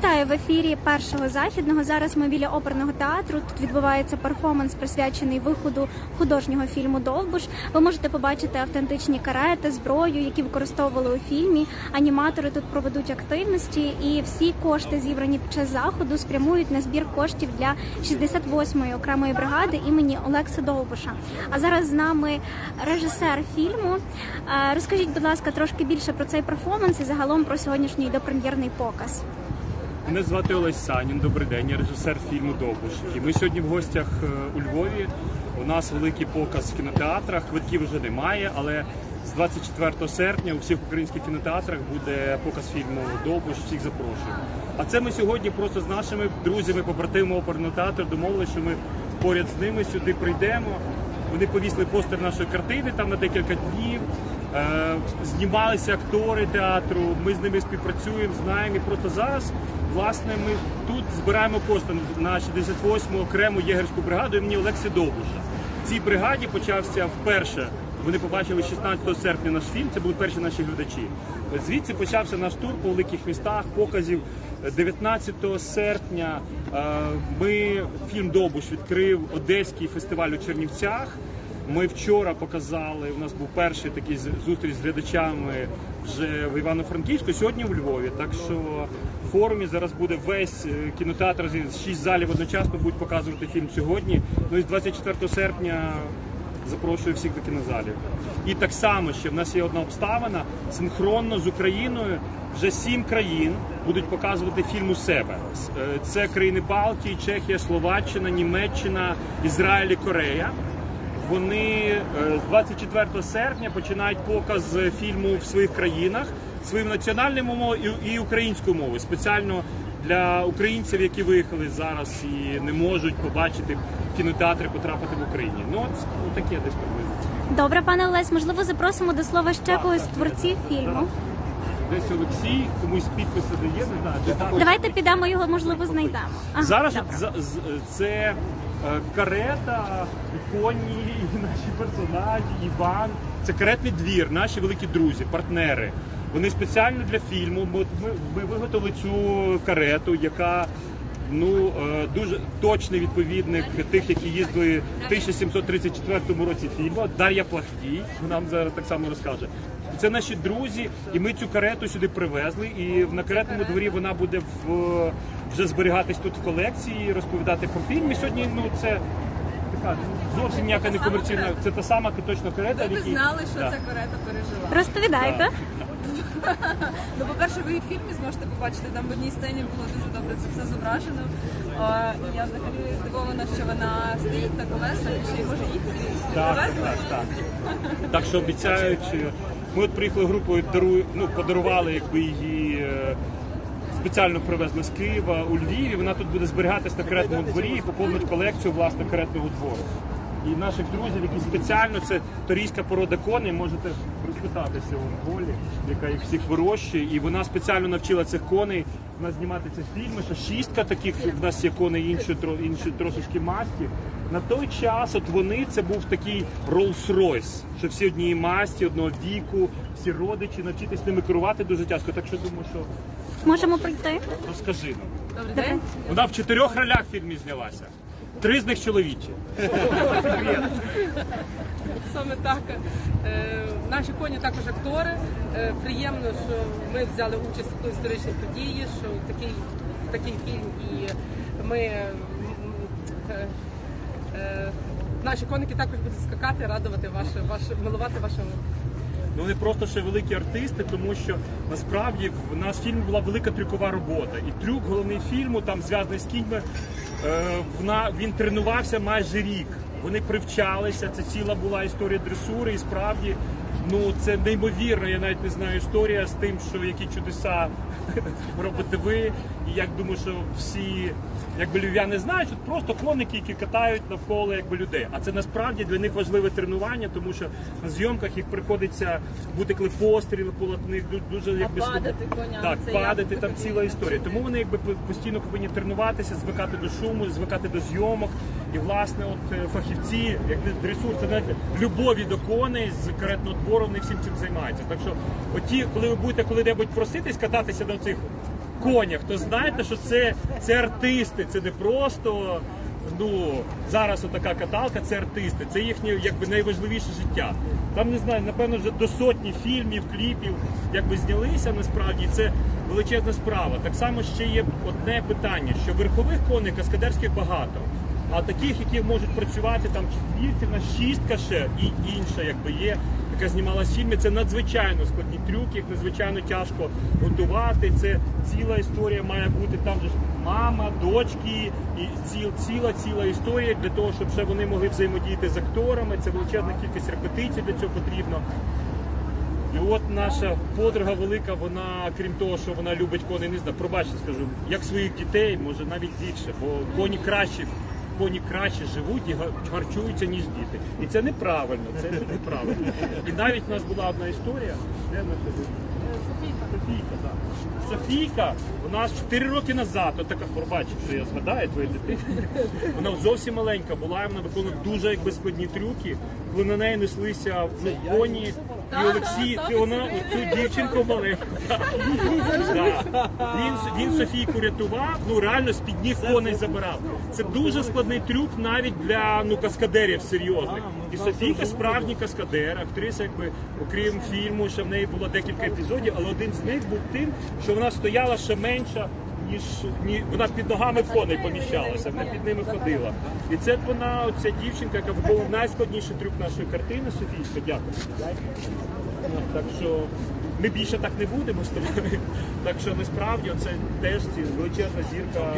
Вітаю в ефірі першого західного. Зараз ми біля оперного театру. Тут відбувається перформанс, присвячений виходу художнього фільму Довбуш. Ви можете побачити автентичні карети, зброю, які використовували у фільмі. Аніматори тут проведуть активності, і всі кошти, зібрані під час заходу, спрямують на збір коштів для 68-ї окремої бригади імені Олекси Довбуша. А зараз з нами режисер фільму. Е, Розкажіть, будь ласка, трошки більше про цей перформанс і загалом про сьогоднішній допрем'єрний показ. Мене звати Олесь Санін. Добрий день, я режисер фільму Довбуш. І ми сьогодні в гостях е, у Львові. У нас великий показ в кінотеатрах. Квитків вже немає, але з 24 серпня у всіх українських кінотеатрах буде показ фільму Довбуш. Всіх запрошую. А це ми сьогодні просто з нашими друзями, побратимами оперного театру домовилися, що ми поряд з ними сюди прийдемо. Вони повісили постер нашої картини там на декілька днів. Е, знімалися актори театру. Ми з ними співпрацюємо, знаємо. І просто зараз, власне, ми тут збираємо кошти на 68-му окрему єгерську бригаду імені Олекси Довбуша. Цій бригаді почався вперше. Вони побачили 16 серпня наш фільм. Це були перші наші глядачі. Звідси почався наш тур по великих містах, показів. 19 серпня е, ми фільм Довбуш відкрив Одеський фестиваль у Чернівцях. Ми вчора показали. У нас був перший такий зустріч з глядачами вже в Івано-Франківську. Сьогодні в Львові. Так що в форумі зараз буде весь е, кінотеатр з шість залів одночасно будуть показувати фільм сьогодні. Ну і з 24 серпня запрошую всіх до кінозалів. І так само ще в нас є одна обставина синхронно з Україною. Вже сім країн будуть показувати фільм у себе. Е, Це країни Балтії, Чехія, Словаччина, Німеччина, Ізраїль і Корея. Вони е, з 24 серпня починають показ фільму в своїх країнах своїм національним мовою і українською мовою. Спеціально для українців, які виїхали зараз і не можуть побачити кінотеатри, потрапити в Україні. Ну от ну, таке десь приблизно. Добре, пане Олесь, можливо, запросимо до слова ще когось з творців фільму. Десь Олексій, комусь підписи дає, не знаю. Давайте підемо його, можливо, знайдемо. Ага, Зараз добре. з- це карета, коні, і наші персонажі, Іван. Це каретний двір, наші великі друзі, партнери. Вони спеціально для фільму. Ми, ми виготовили цю карету, яка ну е, дуже точний відповідник тих, які їздили в 1734 році фільму. Дар'я Плахтій нам зараз так само розкаже. Це наші друзі, і ми цю карету сюди привезли. І на каретному дворі вона буде в вже зберігатись тут в колекції, розповідати про фільм. І сьогодні ну це така зовсім ніяка не комерційна. Це та сама точно карета. Ви б якій- знали, що Да. ця карета пережила. Розповідайте. Ну, по-перше, ви і в фільмі зможете побачити, там в одній сцені було дуже добре це все зображено. І я взагалі здивована, що вона стоїть на колесах і ще й може їхати. Так, так, так. Так що обіцяючи, ми от приїхали групою, дару, ну, подарували якби її. е, Спеціально привезли з Києва у Львіві. Вона тут буде зберігатись на каретному дворі і поповнить колекцію власне каретного двору. І наших друзів, які спеціально це торійська порода коней, можете розпитатися у Голі, яка їх всіх вирощує. І вона спеціально навчила цих коней в нас знімати ці фільми. Що шістка таких в нас є коней інші, тро- інші трошечки масті. На той час от вони це був такий Rolls-Royce, що всі однієї масті, одного віку, всі родичі, навчитись ними керувати дуже тяжко. Так що думаю, що Можемо прийти. розкажи нам. Добрий день. Вона в чотирьох ролях в фільмі знялася. Три з них чоловічі. Саме так. Е, Наші коні також актори. Е, Приємно, що ми взяли участь у історичній події, що такий, такий фільм, і ми е, наші коники також будуть скакати, радувати ваше, ваше милувати вашим. Ну вони просто ще великі артисти, тому що насправді в нас фільм була велика трюкова робота. І трюк головний фільму, там зв'язаний з кіньми, вона, він тренувався майже рік. Вони привчалися, це ціла була історія дресури, і справді ну це неймовірно. Я навіть не знаю історія з тим, що які чудеса робите ви. І як думаю, що всі якби львів'яни знають, що просто коники, які катають навколо якби людей. А це насправді для них важливе тренування, тому що на зйомках їх приходиться бути коли постріли полотних, ду- дуже якби падати коням, так, це падати там ціла історія. Тому вони якби постійно повинні тренуватися, звикати до шуму, звикати до зйомок. І власне, от е, фахівці, як дресур, це знаєте, любові до коней з каретного двору, вони всім цим займаються. Так що, оті, коли ви будете коли-небудь проситись кататися на цих конях, то знаєте, що це, це артисти, це не просто. Ну зараз отака каталка, це артисти, це їхнє якби найважливіше життя. Там не знаю, напевно, вже до сотні фільмів, кліпів якби знялися насправді. Це величезна справа. Так само ще є одне питання: що верхових коней каскадерських багато. А таких, які можуть працювати там на шістка ще і інша, якби є, яка знімалась в фільмі. Це надзвичайно складні трюки, їх надзвичайно тяжко готувати. Це ціла історія має бути там же ж мама, дочки і ціл, ціла ціла історія для того, щоб ще вони могли взаємодіяти з акторами. Це величезна кількість репетицій для цього потрібно. І от наша подруга велика, вона, крім того, що вона любить коней, не знаю, пробачте, скажу, як своїх дітей, може навіть більше, бо коні краще, коні краще живуть і харчуються, ніж діти. І це неправильно, це неправильно. І навіть у нас була одна історія, де це? Софійка, так. Софійка у нас 4 роки назад, от така пробачив, що я згадаю твоє дитина. Вона зовсім маленька була, і вона виконувала дуже якби складні трюки. Коли на неї неслися ну, коні. І Олексій, ти вона цю дівчинку маленьку. Да. Він, він Софійку рятував, ну реально з-під ніг коней забирав. Це дуже складний трюк навіть для ну, каскадерів серйозних. І Софійка справжній каскадер, актриса, якби окрім фільму, ще в неї було декілька епізодів, але один з них був тим, що вона стояла ще менша. Ніж ні, вона під ногами коней поміщалася, вона під ними ходила. І це вона, оця дівчинка, яка виконувала найскладніший трюк нашої картини, Софійська, дякую. Ну, Так що ми більше так не будемо з тобою. Так що насправді це теж ці величезна зірка.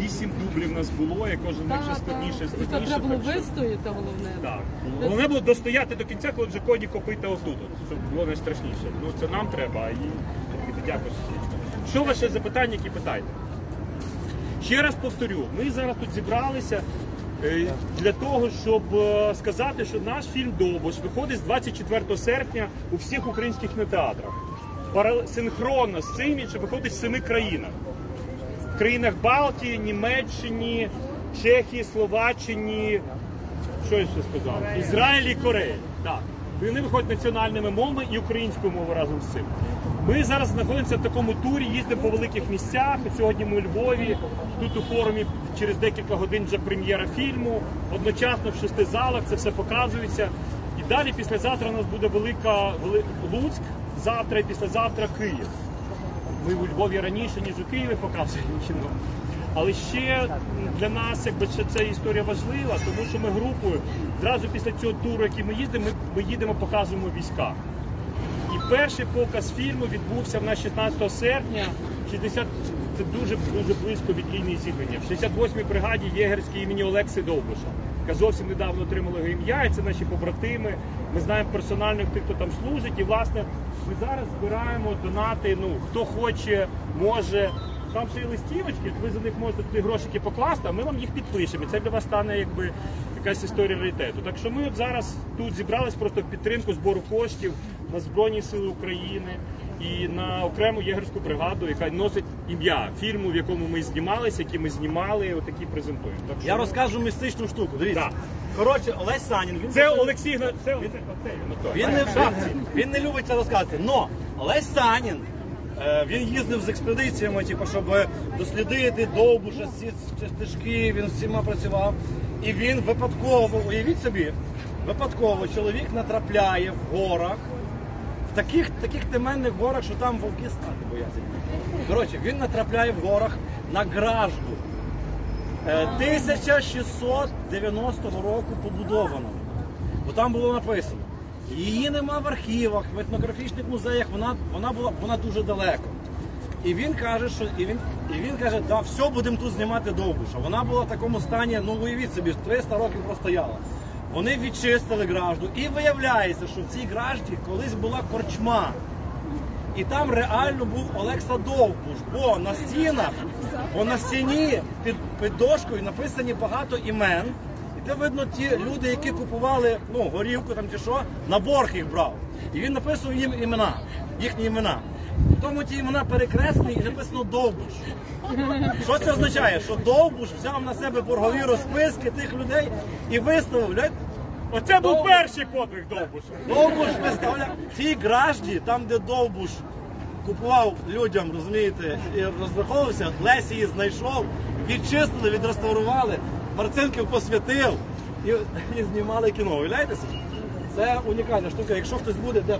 Вісім дублів у нас було, і кожен ще складніше, складніше. треба було так що- вистояти головне. так. Головне було достояти до кінця, коли вже коні копита отут, от, щоб було найстрашніше. Ну це нам треба, а їй дякую. Софійчко. Що ваше запитання, які питайте? Ще раз повторю, ми зараз тут зібралися е, для того, щоб е, сказати, що наш фільм Довбуш виходить з 24 серпня у всіх українських кінотеатрах. Синхронно з цим він ще виходить в семи країнах. В країнах Балтії, Німеччині, Чехії, Словаччині, що я ще сказав? Ізраїль і Корея. Так. Вони виходять національними мовами і українською мовою разом з цим. Ми зараз знаходимося в такому турі, їздимо по великих місцях. Сьогодні ми у Львові. Тут у форумі через декілька годин вже прем'єра фільму. Одночасно в шести залах це все показується. І далі післязавтра у нас буде велика Луцьк, завтра і післязавтра Київ. Ми у Львові раніше, ніж у Києві показуємо кіно. Але ще для нас якби ще ця історія важлива, тому що ми групою зразу після цього туру, який ми їздимо, ми, ми їдемо, показуємо війська. І перший показ фільму відбувся в нас 16 серпня. 60, це дуже дуже близько від лінії зіткнення. В 68-й бригаді єгерській імені Олекси Довбуша, яка зовсім недавно отримала його ім'я, і це наші побратими. Ми знаємо персонально тих, хто там служить. І власне ми зараз збираємо донати. Ну хто хоче, може. Там ще є листівочки, ви за них можете туди грошики покласти, а ми вам їх підпишемо. І це для вас стане якби якась історія реалітету. Так що ми от зараз тут зібрались просто в підтримку збору коштів на Збройні Сили України і на окрему єгерську бригаду, яка носить ім'я фільму, в якому ми знімалися, який ми знімали, отакі презентуємо. Так що Я розкажу містичну штуку. Дивіться. Так. Коротше, Олесь Санін. Він це Олексій Гна- це він ото. Він не, він, він не любить це розказувати. Но Олесь Санін. Е, Він їздив з експедиціями, типу, щоб дослідити довбуша, ці стежки, він всіма працював. І він випадково, уявіть собі, випадково чоловік натрапляє в горах, в таких, таких теменних горах, що там вовки стати бояться. Коротше, він натрапляє в горах на гражду. Е, 1690 року побудовано. Бо там було написано. Її нема в архівах, в етнографічних музеях, вона, вона була вона дуже далеко. І він каже, що і він, і він каже, да, все будемо тут знімати довбуша. Вона була в такому стані, ну уявіть собі, 300 років простояла. Вони відчистили гражду. І виявляється, що в цій гражді колись була корчма. І там реально був Олекса Довбуш, бо на стінах, бо на стіні під, під дошкою написані багато імен. Де видно ті люди, які купували ну, горівку там чи що, на борг їх брав. І він написав їм імена, їхні імена. Тому ті імена перекреслені і написано Довбуш. Що це означає? Що Довбуш взяв на себе боргові розписки тих людей і виставив. Оце був перший подвиг Довбуша. Довбуш виставляв в тій гражді, там, де Довбуш купував людям, розумієте, і розраховувався, Лесі її знайшов, відчистили, відреставрували, Марцинків посвятив і, і знімали кіно. Уявляєте собі? Це унікальна штука. Якщо хтось буде, де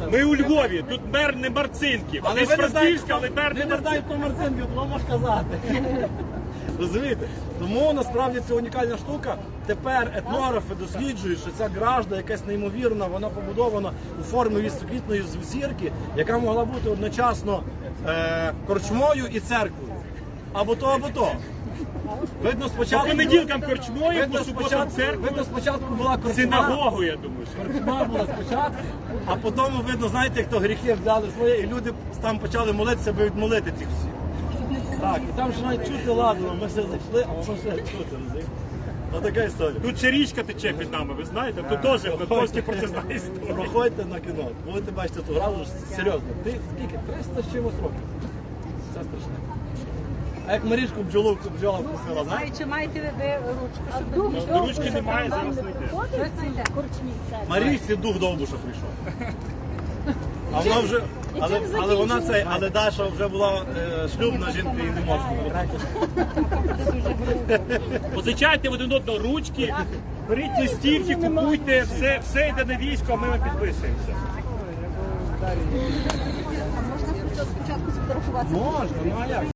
на- Ми у Львові, тут мер не Марцинків. Але ви не знаєте, але мер не знаєте, хто Марцинків, то можеш казати. Розумієте? Тому насправді це унікальна штука. Тепер етнографи досліджують, що ця гражда якась неймовірна, вона побудована у формі високітної зірки, яка могла бути одночасно е, корчмою і церквою. Або то, або то. Видно, По спочатку. понеділкам корчмою, Видно, по суботам спочатку, церквою, видно, спочатку була корчма. синагогою, я думаю. що. Корчма була спочатку, а потім видно, знаєте, як то гріхи взяли своє, і люди там почали молитися, аби відмолити тих всіх. Так, і там ще навіть чути ладно, ми все зайшли, а воно ще чути. розумієте? Отака історія. Тут ще річка тече під нами, ви знаєте? Тут теж Глотовський про це знає історію. Проходьте на кіно, будете бачити ту граду, серйозно. Ти скільки? 300 з чимось років. Це страшне. А як Марішку бджолу бджола вкусила, знаєте? Чи маєте ви ручку? щоб Ну, Ручки немає, зараз не йде. Марійці дух довбуша прийшов. А вона вже, але, але вона це, але Даша вже була е, шлюбна жінка і не можна. Позичайте в один одного ручки, беріть листівки, купуйте, все, все йде на військо, а ми вам підписуємося. Можна, ну а як?